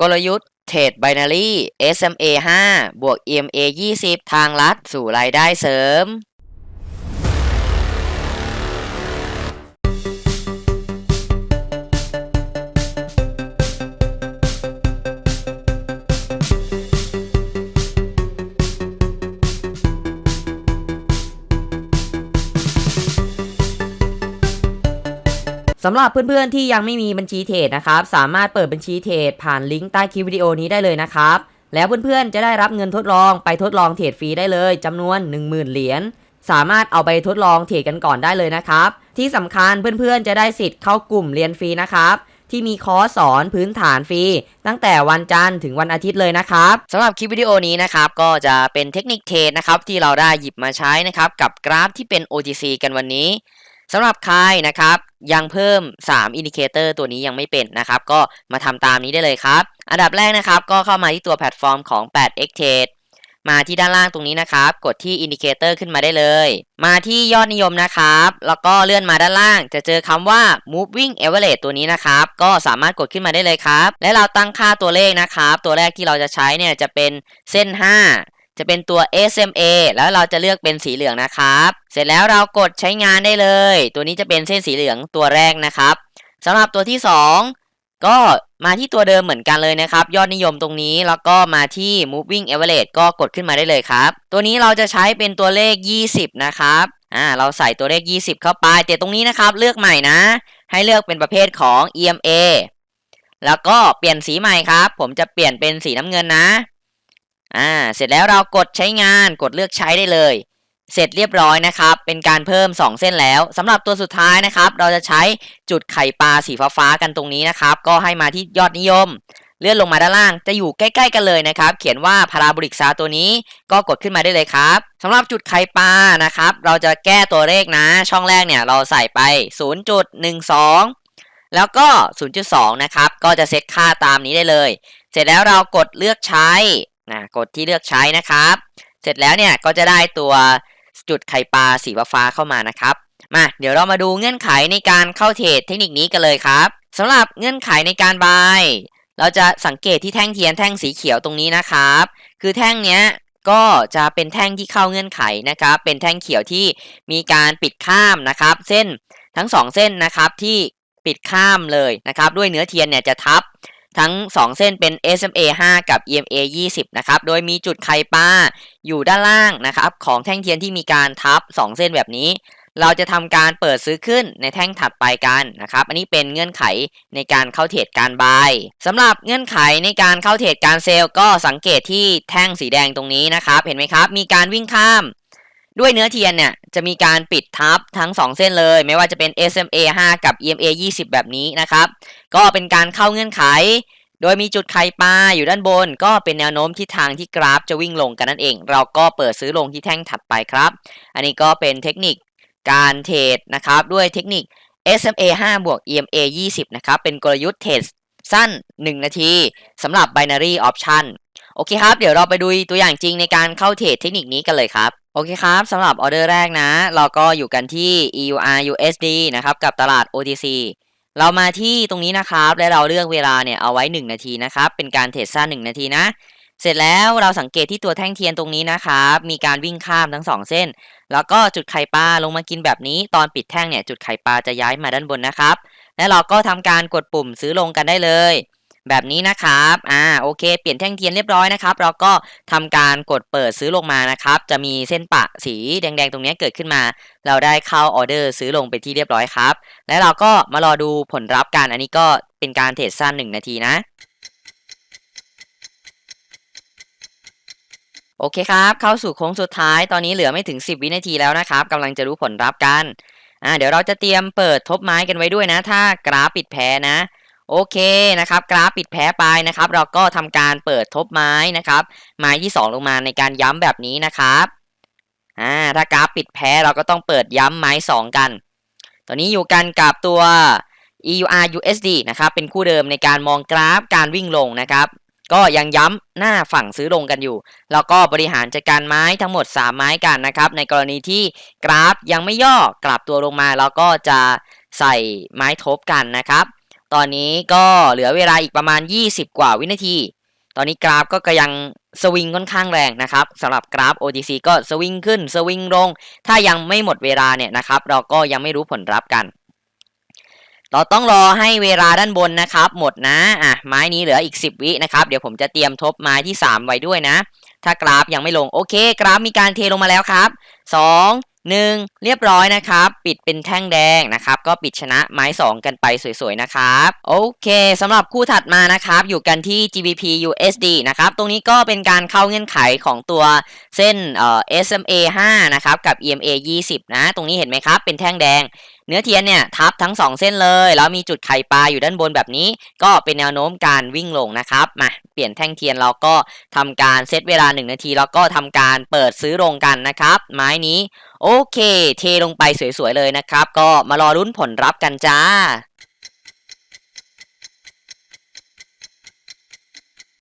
กลยุทธ์เทรดไบนารี SMA 5 บวก EMA 20 ทางลัดสู่รายได้เสริม สำหรับเพื่อนๆที่ยังไม่มีบัญชีเทรดนะครับ สามารถเปิดบัญชีเทรดผ่านลิงก์ใต้คลิปวิดีโอนี้ได้เลยนะครับ แล้วเพื่อนๆจะได้รับเงินทดลองไปทดลองเทรดฟรีได้เลยจำนวน 10,000 เหรียญสามารถเอาไปทดลองเทรดกันก่อนได้เลยนะครับ ที่สำคัญเพื่อนๆจะได้สิทธิ์เข้ากลุ่มเรียนฟรีนะครับที่มีคอร์สสอนพื้นฐานฟรี ตั้งแต่วันจันทร์ถึงวันอาทิตย์เลยนะครับสำหรับคลิปวิดีโอนี้นะครับก็จะเป็นเทคนิคเทรดนะครับที่เราได้หยิบมาใช้นะครับกับกราฟที่เป็น OTC กันวันนี้สำหรับใครนะครับ ยังเพิ่ม 3 อินดิเคเตอร์ตัวนี้ยังไม่เป็นนะครับ ก็มาทำตามนี้ได้เลยครับ อันดับแรกนะครับก็เข้ามาที่ตัวแพลตฟอร์มของ 8x Trade มาที่ด้านล่างตรงนี้นะครับ กดที่อินดิเคเตอร์ขึ้นมาได้เลย มาที่ยอดนิยมนะครับ แล้วก็เลื่อนมาด้านล่าง จะเจอคำว่า moving average ตัวนี้นะครับ ก็สามารถกดขึ้นมาได้เลยครับ และเราตั้งค่าตัวเลขนะครับ ตัวแรกที่เราจะใช้เนี่ยจะเป็นเส้น 5 จะเป็นตัว SMA แล้วเราจะเลือกเป็นสีเหลืองนะครับเสร็จแล้วเรากดใช้งานได้เลย ตัวนี้จะเป็นเส้นสีเหลืองตัวแรกนะครับสำหรับตัวที่ 2 ก็มาที่ตัวเดิมเหมือนกันเลยนะครับ ยอดนิยมตรงนี้แล้วก็มาที่ moving average ก็กดขึ้นมาได้เลยครับ ตัวนี้เราจะใช้เป็นตัวเลข 20 นะครับอ่าเราใส่ตัวเลข 20 เข้าไปแต่ตรงนี้นะครับ เลือกใหม่นะ ให้เลือกเป็นประเภทของ EMA แล้วก็เปลี่ยนสีใหม่ครับ ผมจะเปลี่ยนเป็นสีน้ำเงินนะอ่าเสร็จแล้วเรากดใช้งานกดเลือกใช้ได้เลย เสร็จเรียบร้อยนะครับ เป็นการเพิ่ม 2 เส้นแล้วสำหรับตัวสุดท้ายนะครับ เราจะใช้จุดไข่ปลาสีฟ้าๆกันตรงนี้นะครับ ก็ให้มาที่ยอดนิยม เลื่อนลงมาด้านล่าง จะอยู่ใกล้ ๆ กันเลยนะครับ เขียนว่าพาราโบลิกซาตัวนี้ก็กดขึ้นมาได้เลยครับสำหรับจุดไข่ปลานะครับ เราจะแก้ตัวเลขนะ ช่องแรกเนี่ยเราใส่ไป 0.12 แล้วก็ 0.2 นะครับ ก็จะเซตค่าตามนี้ได้เลย เสร็จแล้วเรากดเลือกใช้นะกดที่เลือกใช้นะครับ เสร็จแล้วเนี่ยก็จะได้ตัว จุดไข่ปลาสีฟ้าเข้ามานะครับ มาเดี๋ยวเรามาดูเงื่อนไขในการเข้าเทรดเทคนิคนี้กันเลยครับสำหรับเงื่อนไขในการบายเราจะสังเกตที่แท่งเทียนแท่งสีเขียวตรงนี้นะครับ คือแท่งเนี้ยก็จะเป็นแท่งที่เข้าเงื่อนไขนะครับ เป็นแท่งเขียวที่มีการปิดข้ามนะครับ เส้นทั้งสองเส้นนะครับที่ปิดข้ามเลยนะครับ ด้วยเนื้อเทียนเนี่ยจะทับ ทั้ง 2 เส้นเป็น SMA 5 กับ EMA 20 นะครับ โดยมีจุดไข่ปลาอยู่ด้านล่างนะครับของแท่งเทียนที่มีการทับ 2 เส้นแบบนี้ เราจะทำการเปิดซื้อขึ้นในแท่งถัดไปกันนะครับ อันนี้เป็นเงื่อนไขในการเข้าเทรดการบายสำหรับเงื่อนไขในการเข้าเทรดการเซลล์ก็สังเกตที่แท่งสีแดงตรงนี้นะครับ เห็นไหมครับ มีการวิ่งข้าม ด้วยเนื้อเทียนเนี่ยจะมีการปิดทับทั้ง 2 เส้นเลย ไม่ว่าจะเป็น SMA 5 กับ EMA 20 แบบนี้นะครับ ก็เป็นการเข้าเงื่อนไข โดยมีจุดไข่ปลาอยู่ด้านบน ก็เป็นแนวโน้มทิศทางที่กราฟจะวิ่งลงกันนั่นเอง เราก็เปิดซื้อลงที่แท่งถัดไปครับ อันนี้ก็เป็นเทคนิคการเทรดนะครับด้วยเทคนิค SMA 5 บวก EMA 20 นะครับเป็นกลยุทธ์เทรดสั้น 1 นาทีสำหรับ binary option โอเคครับ เดี๋ยวเราไปดูตัวอย่างจริงในการเข้าเทรดเทคนิคนี้กันเลยครับ โอเคครับสำหรับออเดอร์แรกนะ เราก็อยู่กันที่ EUR USD นะครับ กับตลาด OTC เรามาที่ตรงนี้นะครับ และเราเลือกเวลาเนี่ยเอาไว้ 1 นาทีนะครับ เป็นการเทรดสั้น 1 นาทีนะ เสร็จแล้วเราสังเกตที่ตัวแท่งเทียนตรงนี้นะครับ มีการวิ่งข้ามทั้ง 2 เส้น แล้วก็จุดไข่ปลาลงมากินแบบนี้ ตอนปิดแท่งเนี่ยจุดไข่ปลาจะย้ายมาด้านบนนะครับ และเราก็ทำการกดปุ่มซื้อลงกันได้เลย แบบนี้นะครับอ่าโอเค เปลี่ยนแท่งเทียนเรียบร้อยนะครับ เราก็ทำการกดเปิดซื้อลงมานะครับ จะมีเส้นปะสีแดงๆ ตรงนี้เกิดขึ้นมา เราได้เข้าออเดอร์ซื้อลงไปที่เรียบร้อยครับ และเราก็มารอดูผลลัพธ์กันอันนี้ก็เป็นการเทรดสั้น1นาทีนะโอเคครับ เข้าสู่โค้งสุดท้าย ตอนนี้เหลือไม่ถึง 10 วินาทีแล้วนะครับกำลังจะรู้ผลลัพธ์กัน อ่า เดี๋ยวเราจะเตรียมเปิดทบไม้กันไว้ด้วยนะ ถ้ากราฟปิดแพ้นะ โอเคนะครับ กราฟปิดแพ้ไปนะครับ เราก็ทำการเปิดทบไม้นะครับ ไม้ที่ 2 ลงมาในการย้ำแบบนี้นะครับอ่าถ้ากราฟปิดแพ้เราก็ต้องเปิดย้ำไม้ 2 กันตอนนี้อยู่กันกับตัว EUR USD นะครับเป็นคู่เดิมในการมองกราฟการวิ่งลงนะครับ ก็ยังย้ำหน้าฝั่งซื้อลงกันอยู่ แล้วก็บริหารจัดการไม้ทั้งหมด 3 ไม้กันนะครับ ในกรณีที่กราฟยังไม่ย่อกลับตัวลงมา เราก็จะใส่ไม้ทบกันนะครับ ตอนนี้ก็เหลือเวลาอีกประมาณ 20 กว่าวินาที ตอนนี้กราฟก็กำลังสวิงค่อนข้างแรงนะครับสำหรับกราฟ OTC ก็สวิงขึ้นสวิงลง ถ้ายังไม่หมดเวลาเนี่ยนะครับ เราก็ยังไม่รู้ผลลัพธ์กัน เราต้องรอให้เวลาด้านบนนะครับ หมดนะอะไม้นี้เหลืออีก 10 วินะครับ เดี๋ยวผมจะเตรียมทบไม้ที่ 3 ไว้ด้วยนะ ถ้ากราฟยังไม่ลงโอเค กราฟมีการเทลงมาแล้วครับ 2 1 เรียบร้อยนะครับ ปิดเป็นแท่งแดงนะครับ ก็ปิดชนะไม้ 2 กันไปสวยๆนะครับ โอเคสำหรับคู่ถัดมานะครับ อยู่กันที่ GBP USD นะครับ ตรงนี้ก็เป็นการเข้าเงื่อนไขของตัวเส้นเอ่อ SMA 5 นะครับ กับ EMA 20 นะ ตรงนี้เห็นไหมครับ เป็นแท่งแดง เนื้อเทียนเนี่ยทับทั้ง 2 เส้นเลย แล้วมีจุดไข่ปลาอยู่ด้านบนแบบนี้ ก็เป็นแนวโน้มการวิ่งลงนะครับมาเปลี่ยนแท่งเทียนเราก็ทำการเซตเวลา 1 นาที แล้วก็ทำการเปิดซื้อลงกันนะครับ ไม้นี้โอเค เทลงไปสวยๆเลยนะครับ ก็มารอรุ้นผลรับกันจ้า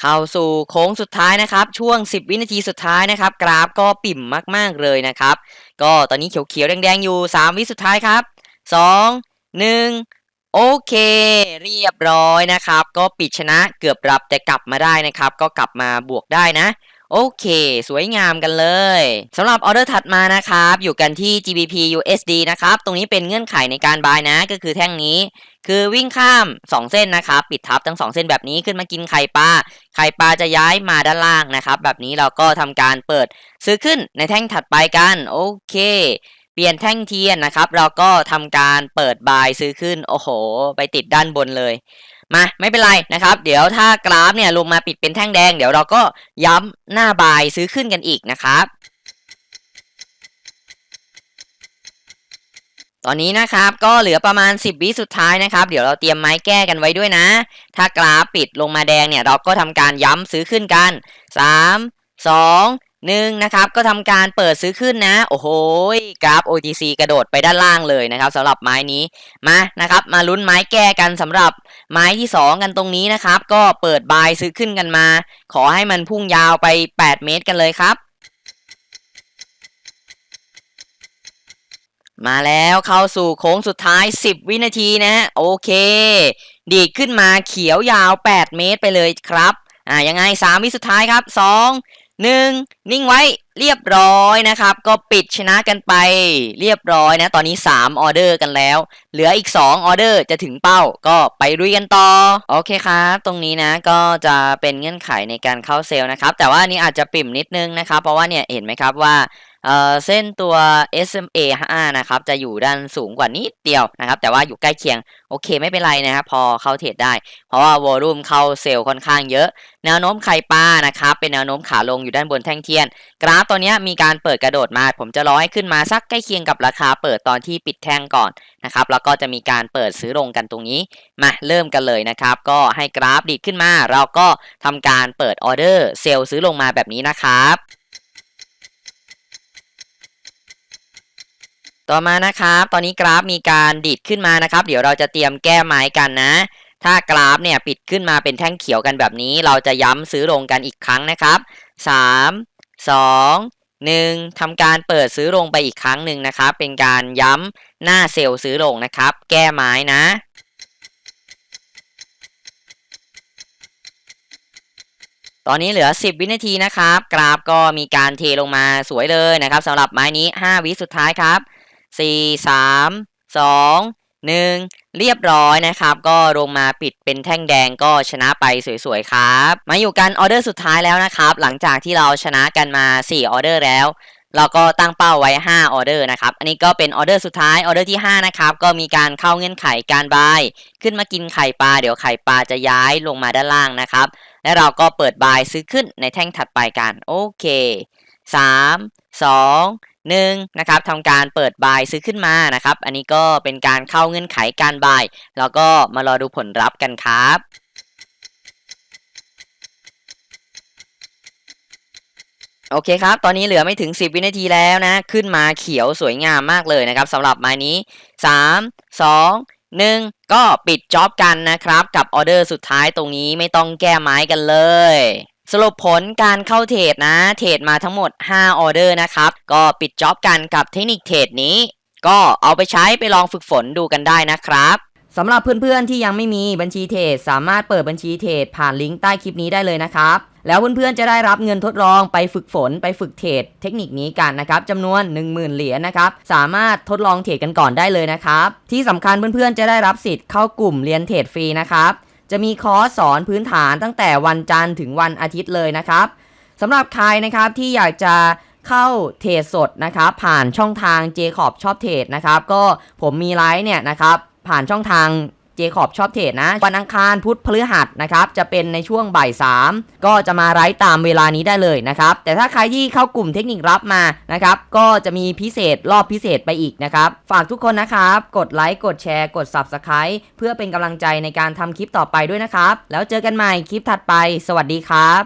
เข้าสู่โค้งสุดท้ายนะครับ ช่วง 10 วินาทีสุดท้ายนะครับ กราฟก็ปิ่มมาก ๆ เลยนะครับ ก็ตอนนี้เขียวๆแดงๆอยู่ 3 วิสุดท้ายครับ 2 1 โอเค เรียบร้อยนะครับ ก็ปิดชนะเกือบรับแต่กลับมาได้นะครับ ก็กลับมาบวกได้นะโอเค สวยงามกันเลยสำหรับออเดอร์ถัดมานะครับ อยู่กันที่ GBP USD นะครับ ตรงนี้เป็นเงื่อนไขในการบายนะ ก็คือแท่งนี้ คือวิ่งข้าม 2 เส้นนะครับ ปิดทับทั้ง 2 เส้นแบบนี้ขึ้นมากินไข่ปลา ไข่ปลาจะย้ายมาด้านล่างนะครับ แบบนี้เราก็ทำการเปิดซื้อขึ้นในแท่งถัดไปกัน โอเค เปลี่ยนแท่งเทียนนะครับ เราก็ทำการเปิดบายซื้อขึ้นโอ้โห ไปติดด้านบนเลยมาไม่เป็นไรนะครับ เดี๋ยวถ้ากราฟเนี่ยลงมาปิดเป็นแท่งแดง เดี๋ยวเราก็ย้ำหน้าบายซื้อขึ้นกันอีกนะครับ ตอนนี้นะครับก็เหลือประมาณ 10 วิสุดท้ายนะครับ เดี๋ยวเราเตรียมไม้แก้กันไว้ด้วยนะ ถ้ากราฟปิดลงมาแดงเนี่ย เราก็ทำการย้ำซื้อขึ้นกัน 3 2 1นะครับก็ทำการเปิดซื้อขึ้นนะ โอ้โหกราฟ OTC กระโดดไปด้านล่างเลยนะครับสำหรับไม้นี้มานะครับ มาลุ้นไม้แก้กันสำหรับไม้ที่ 2 กันตรงนี้นะครับ ก็เปิดบายซื้อขึ้นกันมา ขอให้มันพุ่งยาวไป 8 เมตรกันเลยครับ มาแล้วเข้าสู่โค้งสุดท้าย 10 วินาทีนะโอเค ดีดขึ้นมาเขียวยาว 8 เมตรไปเลยครับอ่ายังไง3วิสุดท้ายครับ 2 หนึ่งนิ่งไว้เรียบร้อยนะครับ ก็ปิดชนะกันไป เรียบร้อยนะ ตอนนี้ 3 ออเดอร์กันแล้ว เหลืออีก 2 ออเดอร์จะถึงเป้าก็ไปรุยกันต่อ โอเคครับ ตรงนี้นะก็จะเป็นเงื่อนไขในการเข้าเซลล์นะครับ แต่ว่านนี้อาจจะปิ่มนิดนึงนะครับ เพราะว่าเนี่ยเห็นไหมครับว่า เอ่อเส้นตัว SMA 5นะครับจะอยู่ด้านสูงกว่านิดเดียวนะครับแต่ว่าอยู่ใกล้เคียงโอเคไม่เป็นไรนะครับพอเข้าเทรดได้ เพราะว่าวอลุ่มเข้าเซลล์ค่อนข้างเยอะ แนวโน้มไข่ปลานะครับเป็นแนวโน้มขาลงอยู่ด้านบนแท่งเทียน กราฟตัวนี้มีการเปิดกระโดดมา ผมจะรอให้ขึ้นมาสักใกล้เคียงกับราคาเปิดตอนที่ปิดแท่งก่อนนะครับแล้วก็จะมีการเปิดซื้อลงกันตรงนี้มาเริ่มกันเลยนะครับก็ให้กราฟดีดขึ้นมา เราก็ทำการเปิดออเดอร์เซลล์ซื้อลงมาแบบนี้นะครับ ต่อมานะครับ ตอนนี้กราฟมีการดีดขึ้นมานะครับ เดี๋ยวเราจะเตรียมแก้ไม้กันนะ ถ้ากราฟเนี่ยปิดขึ้นมาเป็นแท่งเขียวกันแบบนี้ เราจะย้ำซื้อลงกันอีกครั้งนะครับ 3 2 1ทำการเปิดซื้อลงไปอีกครั้งหนึ่งนะครับ เป็นการย้ำหน้าเซลล์ซื้อลงนะครับ แก้ไม้นะ ตอนนี้เหลือ 10 วินาทีนะครับ กราฟก็มีการเทลงมาสวยเลยนะครับสำหรับไม้นี้ 5 วิสุดท้ายครับ 4 3 2 1 เรียบร้อยนะครับ ก็ลงมาปิดเป็นแท่งแดงก็ชนะไปสวยๆครับ มาอยู่กันออเดอร์สุดท้ายแล้วนะครับ หลังจากที่เราชนะกันมา 4 ออเดอร์แล้วเราก็ตั้งเป้าไว้ 5 ออเดอร์นะครับ อันนี้ก็เป็นออเดอร์สุดท้าย ออเดอร์ที่ 5 นะครับ ก็มีการเข้าเงื่อนไขการบาย ขึ้นมากินไข่ปลา เดี๋ยวไข่ปลาจะย้ายลงมาด้านล่างนะครับ และเราก็เปิดบายซื้อขึ้นในแท่งถัดไปกัน โอเค 3 2 1นะครับทำการเปิดบายซื้อขึ้นมานะครับ อันนี้ก็เป็นการเข้าเงื่อนไขการบายแล้วก็มารอดูผลลัพธ์กันครับโอเคครับ ตอนนี้เหลือไม่ถึง 10 วินาทีแล้วนะ ขึ้นมาเขียวสวยงามมากเลยนะครับสำหรับไม้นี้ 3 2 1 ก็ปิดจ็อบกันนะครับ กับออเดอร์สุดท้ายตรงนี้ไม่ต้องแก้ไม้กันเลย สรุปผลการเข้าเทรดนะ เทรดมาทั้งหมด 5 ออเดอร์นะครับ ก็ปิดจ็อบกันกับเทคนิคเทรดนี้ ก็เอาไปใช้ไปลองฝึกฝนดูกันได้นะครับสำหรับเพื่อนๆที่ยังไม่มีบัญชีเทรดสามารถเปิดบัญชีเทรดผ่านลิงก์ใต้คลิปนี้ได้เลยนะครับ แล้วเพื่อนๆจะได้รับเงินทดลองไปฝึกฝนไปฝึกเทรดเทคนิคนี้กันนะครับจำนวน 10,000 เหรียญนะครับ สามารถทดลองเทรดกันก่อนได้เลยนะครับ ที่สำคัญเพื่อนๆจะได้รับสิทธิ์เข้ากลุ่มเรียนเทรดฟรีนะครับ จะมีคอร์สสอนพื้นฐานตั้งแต่วันจันทร์ถึงวันอาทิตย์เลยนะครับสำหรับใครนะครับที่อยากจะเข้าเทรดสดนะครับผ่านช่องทาง j c o b ชอบเทรดนะครับก็ผมมีไลฟ์เนี่ยนะครับผ่านช่องทาง เจคอบชอบเทรดนะ วันอังคารพุธพฤหัสนะครับจะเป็นในช่วงบ่ายสามก็จะมาไลฟ์ตามเวลานี้ได้เลยนะครับแต่ถ้าใครที่เข้ากลุ่มเทคนิครับมานะครับก็จะมีพิเศษรอบพิเศษไปอีกนะครับฝากทุกคนนะครับกดไลค์กดแชร์กด Subscribe เพื่อเป็นกำลังใจในการทำคลิปต่อไปด้วยนะครับ แล้วเจอกันใหม่คลิปถัดไป สวัสดีครับ